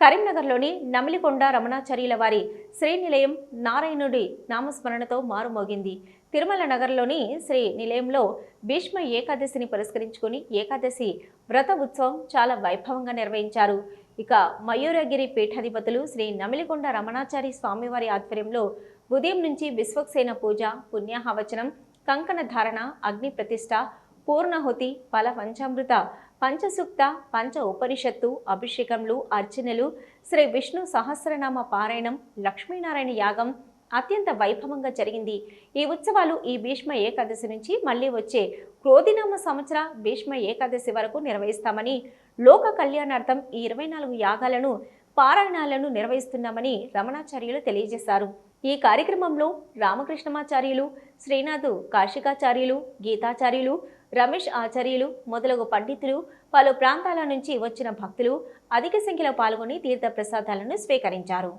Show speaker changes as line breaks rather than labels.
కరీంనగర్లోని నమిలికొండ రమణాచార్యుల వారి శ్రీ నిలయం నారాయణుడి నామస్మరణతో మారుమోగింది. తిరుమల నగర్లోని శ్రీ నిలయంలో భీష్మ ఏకాదశిని పురస్కరించుకుని ఏకాదశి వ్రత ఉత్సవం చాలా వైభవంగా నిర్వహించారు. ఇక మయూరగిరి పీఠాధిపతులు శ్రీ నమిలికొండ రమణాచారి స్వామివారి ఆధ్వర్యంలో ఉదయం నుంచి విశ్వక్సేన పూజ పుణ్యాహవచనం కంకణ ధారణ అగ్ని ప్రతిష్ట పూర్ణహుతి ఫల పంచామృత పంచసూక్త పంచ ఉపనిషత్తు అభిషేకములు అర్చనలు శ్రీ విష్ణు సహస్రనామ పారాయణం లక్ష్మీనారాయణ యాగం అత్యంత వైభవంగా జరిగింది. ఈ ఉత్సవాలు ఈ భీష్మ ఏకాదశి నుంచి మళ్ళీ వచ్చే క్రోధినామ సంవత్సర భీష్మ ఏకాదశి వరకు నిర్వహిస్తామని లోక కళ్యాణార్థం ఈ ఇరవై నాలుగు యాగాలను పారాయణాలను నిర్వహిస్తున్నామని రమణాచార్యులు తెలియజేశారు. ఈ కార్యక్రమంలో రామకృష్ణమాచార్యులు శ్రీనాథు కాశికాచార్యులు గీతాచార్యులు రమేష్ ఆచార్యులు మొదలగు పండితులు పలు ప్రాంతాల నుంచి వచ్చిన భక్తులు అధిక సంఖ్యలో పాల్గొని తీర్థ ప్రసాదాలను స్వీకరించారు.